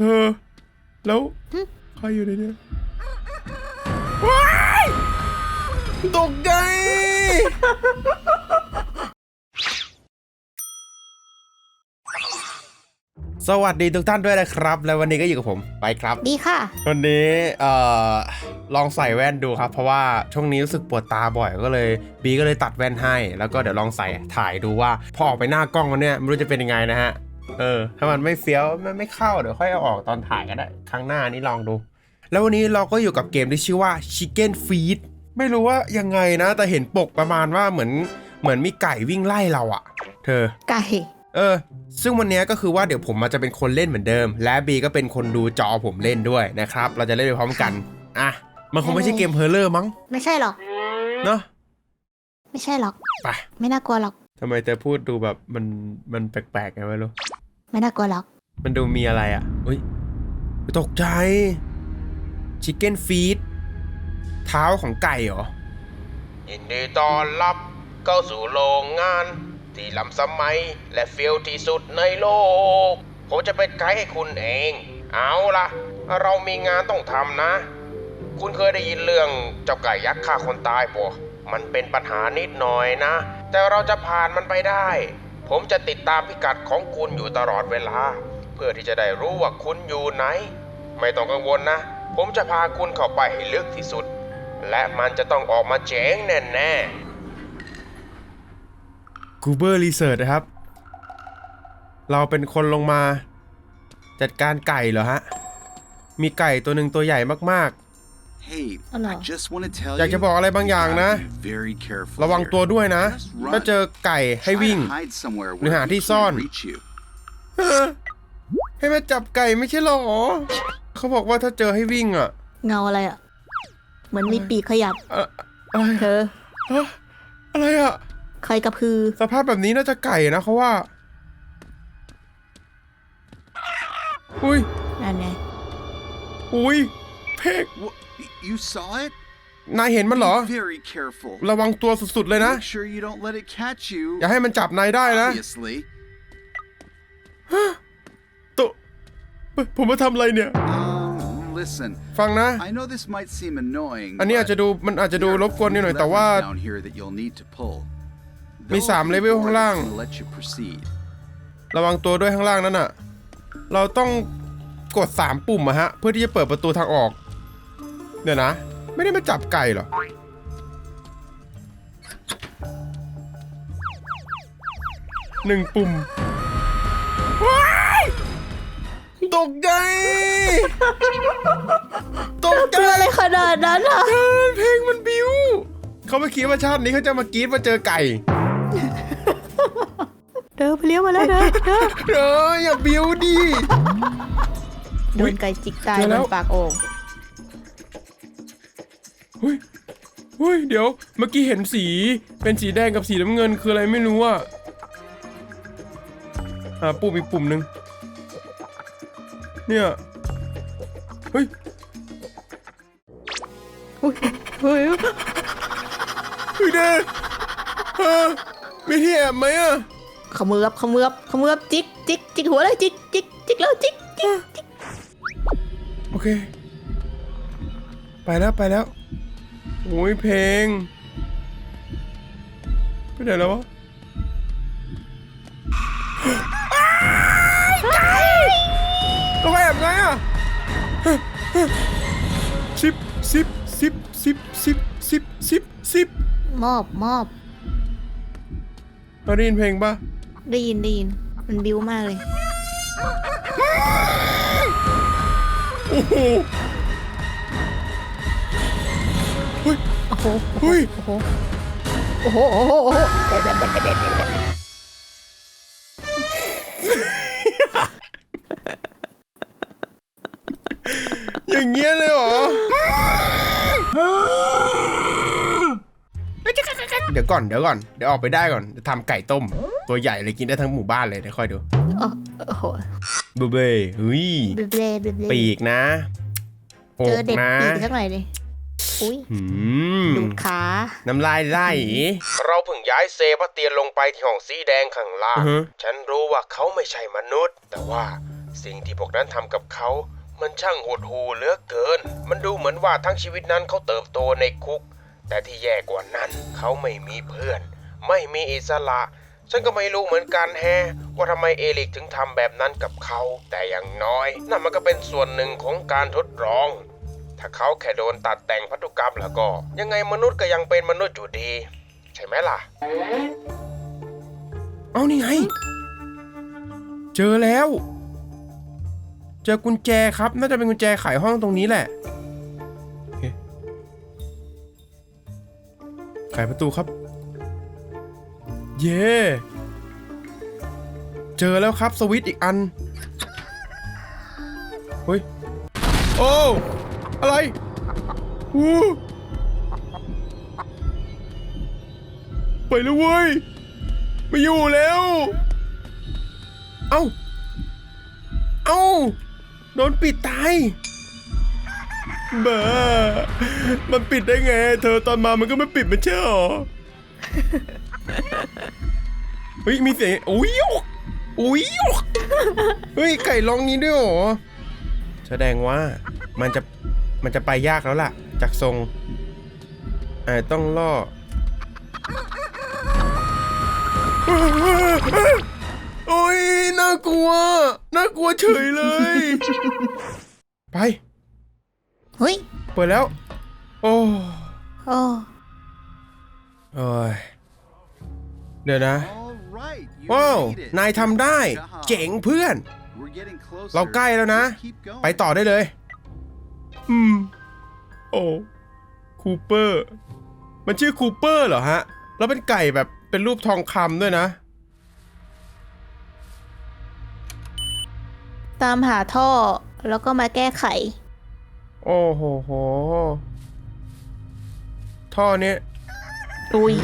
อ แล้วหึใครอยู่ในเนี้ยว้ายตกใจสวัสดีทุกท่านด้วยนะครับ และวันนี้ก็อยู่กับผมไปครับ ดีค่ะ วันนี้เอ่อลองใส่แว่นดูครับ เพราะว่าช่วงนี้รู้สึกปวดตาบ่อยก็เลยบีก็เลยตัดแว่นให้ แล้วก็เดี๋ยวลองใส่ถ่ายดูว่า พอออกไปหน้ากล้องแล้วเนี่ยไม่รู้จะเป็นยังไงนะฮะ เออ ถ้ามันไม่เฟี้ยวมันไม่เข้าเดี๋ยวค่อยเอาออกตอนถ่ายก็ได้ ครั้งหน้านี้ลองดู แล้ววันนี้เราก็อยู่กับเกมที่ชื่อว่า Chicken Feed ไม่รู้ว่ายังไงนะ แต่เห็นปกประมาณว่าเหมือนเหมือนมีไก่วิ่งไล่เราอะเธอ ไก่ เออ ซึ่งวันนี้ก็คือว่าเดี๋ยวผมมาจะเป็นคนเล่นเหมือนเดิม และบีก็เป็นคนดูจอผมเล่นด้วยนะครับ เราจะเล่นไปพร้อมกันอะมันคงไม่ใช่เกมเพลเลอร์มั้งไม่ใช่หรอก เนาะไม่ใช่หรอก ไป ไม่น่ากลัวหรอกทำไมจะพูดดูแบบมันมันแปลกๆไงไม่รู้ ไม่น่ากลัวหรอก มันดูมีอะไรอะอุ้ยตกใจ ชิคเก้นฟีดเท้าของไก่เหรอ ยินดีต้อนรับเข้าสู่โรงงาน ที่ล้ำสมัยและเฟี้ยวที่สุดในโลก ผมจะเป็นไกด์ให้คุณเอง เอาล่ะ เรามีงานต้องทำนะ คุณเคยได้ยินเรื่องเจ้าไก่ยักษ์ฆ่าคนตายปะมันเป็นปัญหานิดหน่อยนะ แต่เราจะผ่านมันไปได้ ผมจะติดตามพิกัดของคุณอยู่ตลอดเวลา เพื่อที่จะได้รู้ว่าคุณอยู่ไหน ไม่ต้องกังวลนะ ผมจะพาคุณเข้าไปให้ลึกที่สุด และมันจะต้องออกมาเจ๋งแน่แน่กูเบอร์รีเสิร์ชนะครับ เราเป็นคนลงมา จัดการไก่เหรอฮะ มีไก่ตัวหนึ่งตัวใหญ่มาก Hey, Hello. I just want to tell อยากจะบอกอะไรบางอย่างนะ you gotta be very careful ๆระวัง here. ตัวด้วยนะ Just run. ถ้าเจอไก่ให้ Try to วิ่ง hide somewhere หรือหา where ที่ he ซ่อน can't reach you. ให้มาจับไก่ไม่ใช่หรอ เขาบอกว่าถ้าเจอให้วิ่งอะ เงาอะไรอะ เหมือนมีปีกขยับเอ่ออะไรเธอฮะอะไรอะ ใครกระพือ สภาพแบบนี้น่าจะไก่นะเขาว่า อุ้ยนั่นไงอุ้ยเพก What? Y- You saw it? นายเห็นมันเหรอ Be very careful. ระวังตัวสุดๆเลยนะ Make sure you don't let it catch you. อย่าให้มันจับนายได้นะ Obviously. ตัวผมมาทำอะไรเนี่ย Um, listen. ฟังนะ I know this might seem annoying. อันนี้อาจ but จะดูมันอาจจะดู there are รบกวนนิดหน่อย few แต่ว่า levers down here that you'll need to pull. มี They'll สาม open เล the เวล door ข้างล่าง that's gonna let you proceed. ระวังตัวด้วยข้างล่างนั่นน่ะ เราต้องกดสามปุ่มอะฮะ เพื่อที่จะเปิดประตูทางออก เดี๋ยวนะ ไม่ได้มาจับไก่เหรอ หนึ่งปุ่มว้ายตกใจ ตกใจเพื่ออะไรขนาดนั้นอะ เออเพลงมันบิว เขาไม่คิดว่าชาตินี้เขาจะมากรีดมาเจอไก่เธอไปเลี้ยวมาแล้วเธอเธอเอออย่าบิวดิ โดนไก่จิกตายเจอแล้บวนปากโอ่ง เฮ้ยเดี๋ยวเมื่อกี้เห็นสีเป็นสีแดงกับสีน้ำเงินคืออะไรไม่รู้อะอ่าปุ่มอีกปุ่มหนึ่งเนี่ยเฮ้ยอุ๊ยเฮ้ยเฮ้ยเด้เออมีที่แอบไหมอะเขมือบเขมือบเขมือบจิกจิกจิกหัวเลยจิกจิกจิกแล้วจิกจิกจิกโอเค ไปแล้วไปแล้ว โอ้ยเพลงไปไหนแล้ววะต้องแอบไงอะสิบสิบสิบสิบสิบสิบสิบสิบมอบมอบเราได้ยินเพลงปะได้ยินได้ยินมันบิ้วมากเลย โอ้โห โอ้โหเฮ้ยโอ้โหโอ้โหโอ้โหอย่างเงี้ยเลยเหรอ เดี๋ยวก่อนเดี๋ยวก่อน เดี๋ยวออกไปได้ก่อนจะทำไก่ต้ม ตัวใหญ่เลยกินได้ทั้งหมู่บ้านเลยเดี๋ยวค่อยดูโอ้โหบูเบ้เฮ้ยเบลเบลเบลเบลปีกนะเจอเด็กนะ ปีกสักหน่อยดิ อุ้ยหืมดูดขาน้ำลายไหลเราเพิ่งย้ายเซบาสเตียนลงไปที่ห้องสีแดงข้างล่าง ฉันรู้ว่าเขาไม่ใช่มนุษย์ แต่ว่าสิ่งที่พวกนั้นทำกับเขา มันช่างโหดหูเหลือเกิน มันดูเหมือนว่าทั้งชีวิตนั้นเขาเติบโตในคุก แต่ที่แย่กว่านั้น เขาไม่มีเพื่อน ไม่มีอิสระ ฉันก็ไม่รู้เหมือนกันแฮะว่าทำไมเอลิกถึงทำแบบนั้นกับเขา แต่อย่างน้อยนั่นมันก็เป็นส่วนหนึ่งของการทดลอง ถ้าเขาแค่โดนตัดแต่งพันธุกรรมแล้วก็ ยังไงมนุษย์ก็ยังเป็นมนุษย์อยู่ดี ใช่ไหมล่ะ เอานี่ไง เจอแล้ว เจอกุญแจครับ น่าจะเป็นกุญแจไขห้องตรงนี้แหละไขประตูครับ เย่เจอแล้วครับสวิตช์อีกอัน เฮ้ย โอ้ อะไรอู้ไปแล้วเว้ยไม่อยู่แล้ว เอ้า เอ้า โดนปิดตายบ้ามันปิดได้ไง เธอตอนมามันก็ไม่ปิดไม่ใช่หรอเฮ้ยมีเสียงอุ้ยอุ้ยเฮ้ยไก่ร้องนี้ด้วยเหรอ แสดงว่ามันจะ มันจะไปยากแล้วล่ะ จากทรงอาจต้องล่อโอ้ยน่ากลัว น่ากลัวเฉยเลย ไป เฮ้ย เปิดแล้ว โอ้โอ้โอ้ยเดี๋ยวนะ All right, you ว้าว made it. นายทำได้ Good job. เจ๋งเพื่อน We're getting closer. เราใกล้แล้วนะ Just keep going. ไปต่อได้เลย อืม โอ้คูเปอร์ มันชื่อคูเปอร์เหรอฮะ แล้วเป็นไก่แบบเป็นรูปทองคำด้วยนะ ตามหาท่อแล้วก็มาแก้ไข โอ้โหโห ท่อเนี้ยอุ้ย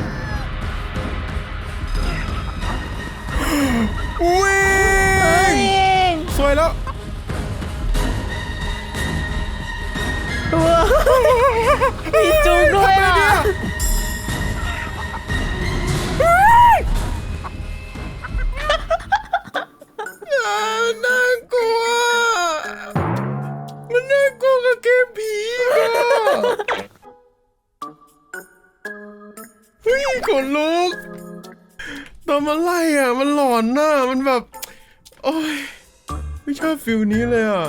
อุ้ยเฮ้ยสวยแล้ว ว้าวมีจุกด้วยอะน่ากลัว มันน่ากลัวกับเกมผีอะเฮ้ยขนลุกตอนมันไล่อะ มันหลอนหน้ามันแบบ โอ้ย ไม่ชอบฟิลนี้เลยอะ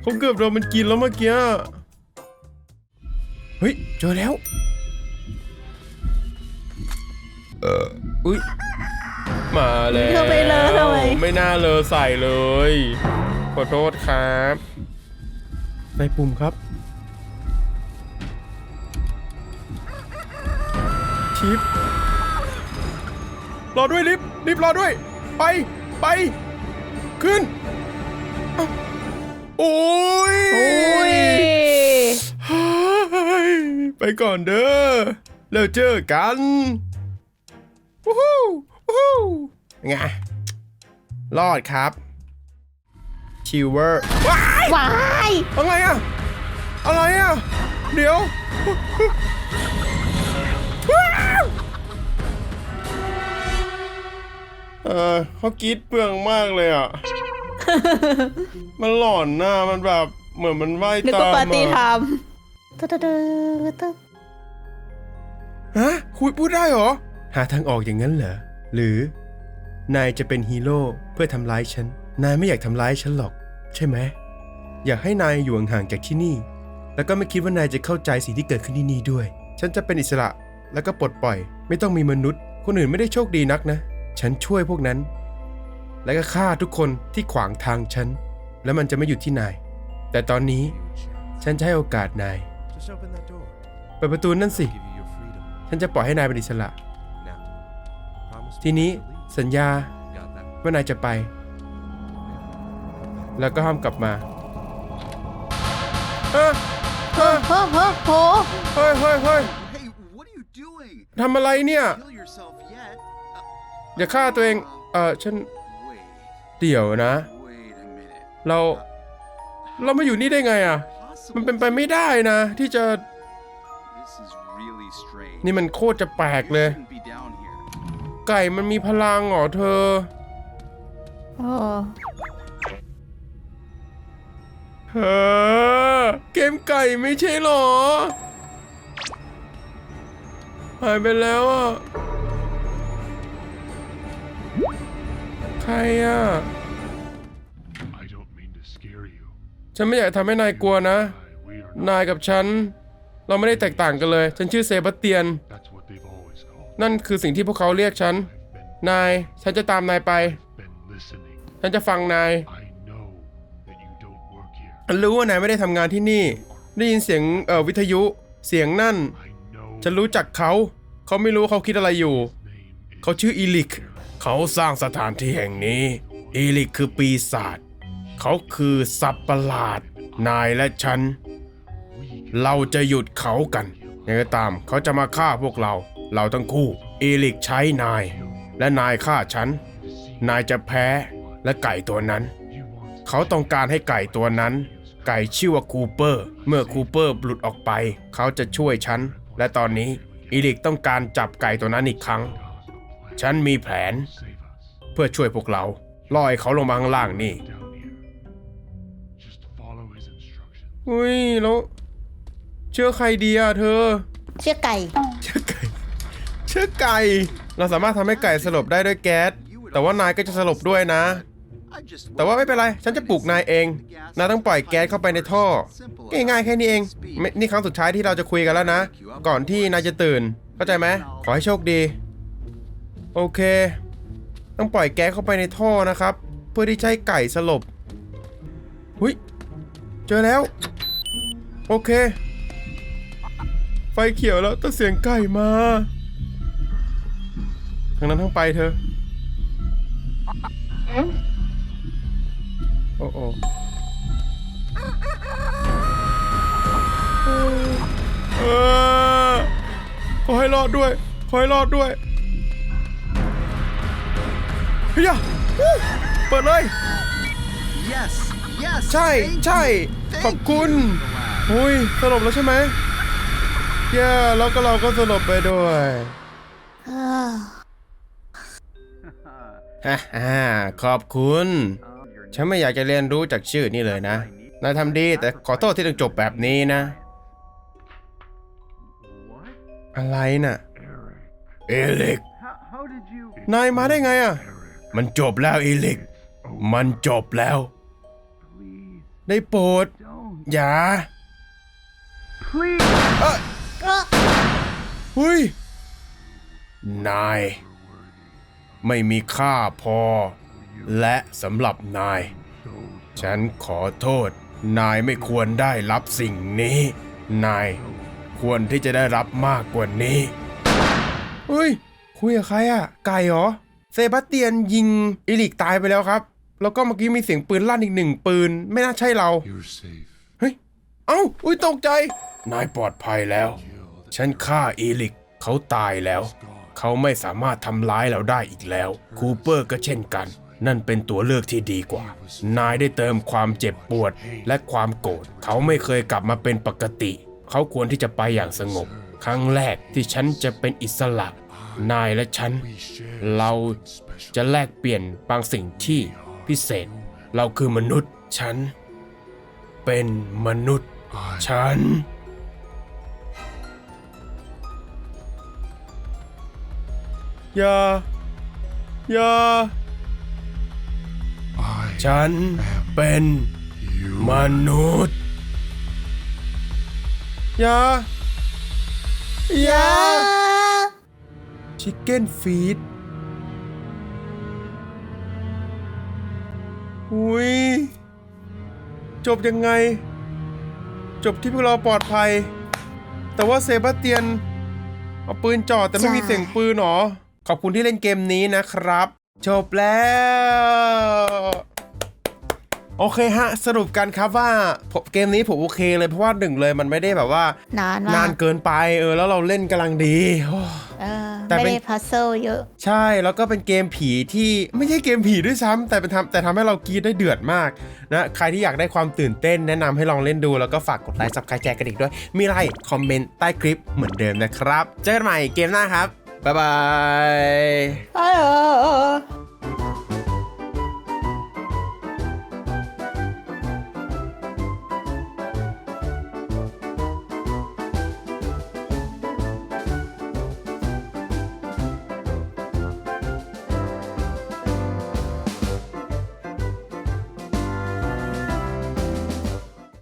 เขาเกือบโดนมันกินแล้วเมื่อกี้ เฮ้ย เจอแล้ว เอออุ้ย มาแล้วเธอไปเลอะทำไม ไม่น่าเลอใส่เลย ขอโทษครับ ใส่ปุ่มครับ ชิป รอด้วยลิฟต์ลิฟต์รอด้วย ไป ไป ขึ้นเอ้าโอ้ย โอ้ยเฮ้ย ไปก่อนเด้อ แล้วเจอกันวู้ฮู้วู้ฮู้ไงรอดครับชิวเวอร์ว้ายวายอะไรอะอะไรอะเดี๋ยวว้าวเออเขากรีดเปลืองมากเลยอะ มันหลอนหน้ามันแบบเหมือนมันว่ายนึกตามว่าปาร์ตี้ไทอะม์ ตึ๊ดตึ๊ดตึ๊ดฮะคุยพูดได้เหรอ หาทางออกอย่างนั้นเหรอ หรือ นายจะเป็นฮีโร่เพื่อทำร้ายฉัน นายไม่อยากทำร้ายฉันหรอก ใช่ไหม อยากให้นายอยู่ห่างๆจากที่นี่ แล้วก็ไม่คิดว่านายจะเข้าใจสิ่งที่เกิดขึ้นที่นี่ด้วย ฉันจะเป็นอิสระแล้วก็ปลดปล่อย ไม่ต้องมีมนุษย์ คนอื่นไม่ได้โชคดีนักนะ ฉันช่วยพวกนั้น และก็ฆ่าทุกคนที่ขวางทางฉัน แล้วมันจะไม่หยุดที่นาย แต่ตอนนี้ฉันจะให้โอกาสนาย Just open that door. เปิดประตูนั่นสิ Give you your freedom. ฉันจะปล่อยให้นายเป็นอิสระ Now, promise to ทีนี้ never leave. สัญญา Got that? ว่านายจะไป แล้วก็ห้ามกลับมาเฮ้ยเฮ้ยเฮ้อเฮ้อโหเฮ้ยเฮ้ยเฮ้ย Hey, what are you doing? ทำอะไรเนี่ย Kill yourself yet? อย่าฆ่าตัวเอง เออฉัน Wait, เดี๋ยวนะ wait a minute. เรา เรามาอยู่นี่ได้ไงอะ Possible. มันเป็นไปไม่ได้นะ ที่จะ This is really strange. นี่มันโคตรจะแปลก You เลย shouldn't be down here. ไก่มันมีพลังเหรอเธอ โอ้เออเกมไก่ไม่ใช่หรอ หายไปแล้วอะ ใครอะ ฉันไม่อยากทำให้นายกลัวนะ นายกับฉัน เราไม่ได้แตกต่างกันเลย ฉันชื่อเซบาสเตียน นั่นคือสิ่งที่พวกเขาเรียกฉัน นาย ฉันจะตามนายไป ฉันจะฟังนาย ฉันรู้ว่านายไม่ได้ทำงานที่นี่ ได้ยินเสียงเอ่อวิทยุ เสียงนั่น ฉันรู้จักเขา เขาไม่รู้ว่าเขาคิดอะไรอยู่ เขาชื่ออีลิก เขาสร้างสถานที่แห่งนี้ อีลิกคือปีศาจ เขาคือสัตว์ประหลาด นายและฉัน เราจะหยุดเขากันยังไงตามเขาจะมาฆ่าพวกเรา เราทั้งคู่อีลิกใช้นาย และนายฆ่าฉัน นายจะแพ้และไก่ตัวนั้น เขาต้องการให้ไก่ตัวนั้น ไก่ชื่อว่าคูเปอร์ เมื่อคูเปอร์หลุดออกไป เขาจะช่วยฉัน และตอนนี้อีลิกต้องการจับไก่ตัวนั้นอีกครั้ง ฉันมีแผน เพื่อช่วยพวกเราล่อยเขาลงมาข้างล่างนี่ อุ้ยแล้ว เชื่อใครดีอะเธอ เชื่อไก่ เชื่อไก่ เชื่อไก่ เราสามารถทำให้ไก่สลบได้ด้วยแก๊ส แต่ว่านายก็จะสลบด้วยนะ I just แต่ว่าไม่เป็นไร ฉันจะปลุกนายเอง นายต้องปล่อยแก๊สเข้าไปในท่อ ง่ายๆแค่นี้เองไม่นี่ครั้งสุดท้ายที่เราจะคุยกันแล้วนะ ก่อนที่นายจะตื่น เข้าใจไหม ขอให้โชคดี โอเค ต้องปล่อยแก๊สเข้าไปในท่อนะครับ เพื่อที่จะให้ไก่สลบ หุย เจอแล้ว โอเค ไฟเขียวแล้วแต่เสียงไก่มาทางนั้นทั้งไปเธอ โอ้โอ้เออขอให้รอดด้วย ขอให้รอดด้วยเฮียอู้เปิดเลย Yes, yes. ใช่ thank ใช่ you, ขอบคุณ thank you, อุ้ยสลบแล้วใช่ไหมเย้แล้วก็เราก็สลบไปด้วยฮ่าฮ่าขอบคุณ ฉันไม่อยากจะเรียนรู้จากชื่อนี่เลยนะนายทำดีแต่ขอโทษที่ต้องจบแบบนี้นะ อะไรน่ะ เอลิก นายมาได้ไงอะ มันจบแล้วเอลิก มันจบแล้ว ได้โปรด อย่าเอ้ยเฮ้ย นาย ไม่มีค่าพอ และสำหรับนาย ฉันขอโทษ นายไม่ควรได้รับสิ่งนี้ นายควรที่จะได้รับมากกว่านี้เฮ้ย คุยกับใครอะไก่เหรอ เซบาสเตียนยิงอิลิกตายไปแล้วครับ แล้วก็เมื่อกี้มีเสียงปืนลั่นอีกหนึ่งปืน ไม่น่าใช่เรา You're safe. เฮ้ย เอ้า อุ้ยตกใจ นายปลอดภัยแล้ว ฉันฆ่าอีลิก เขาตายแล้ว เขาไม่สามารถทำร้ายเราได้อีกแล้ว คูเปอร์ก็เช่นกัน นั่นเป็นตัวเลือกที่ดีกว่า นายได้เติมความเจ็บปวดและความโกรธ เขาไม่เคยกลับมาเป็นปกติ เขาควรที่จะไปอย่างสงบ ครั้งแรกที่ฉันจะเป็นอิสระ นายและฉัน เราจะแลกเปลี่ยนบางสิ่งที่ พิเศษ เราคือมนุษย์ ฉัน เป็นมนุษย์ ฉัน อย่า อย่า I ฉันเป็นมนุษย์ อย่า อย่า ชิคเก้นฟีด อุ้ยจบยังไง จบที่พวกเราปลอดภัย แต่ว่าเซบาสเตียนเอาปืนจ่อแต่ไม่มีใช่เสียงปืนหรอ ขอบคุณที่เล่นเกมนี้นะครับ จบแล้ว โอเคฮะ สรุปกันครับว่าผมเกมนี้ผมโอเคเลยเพราะว่าหนึ่งเลยมันไม่ได้แบบว่า นานมากนานเกินไปเออแล้วเราเล่นกำลังดีโอ้ เออแต่ไม่เป็น ได้พัซเซิลเยอะ ใช่แล้วก็เป็นเกมผีที่ไม่ใช่เกมผีด้วยซ้ำแต่เป็นทำแต่ทำให้เรากรีดได้เดือดมากนะใครที่อยากได้ความตื่นเต้นแนะนำให้ลองเล่นดูแล้วก็ฝากกดไลค์ซับสไครต์แจกกันอีกด้วย มีอะไรคอมเมนต์ใต้คลิปเหมือนเดิมนะครับ เจอกันใหม่เกมหน้าครับ บ๊ายบาย เออ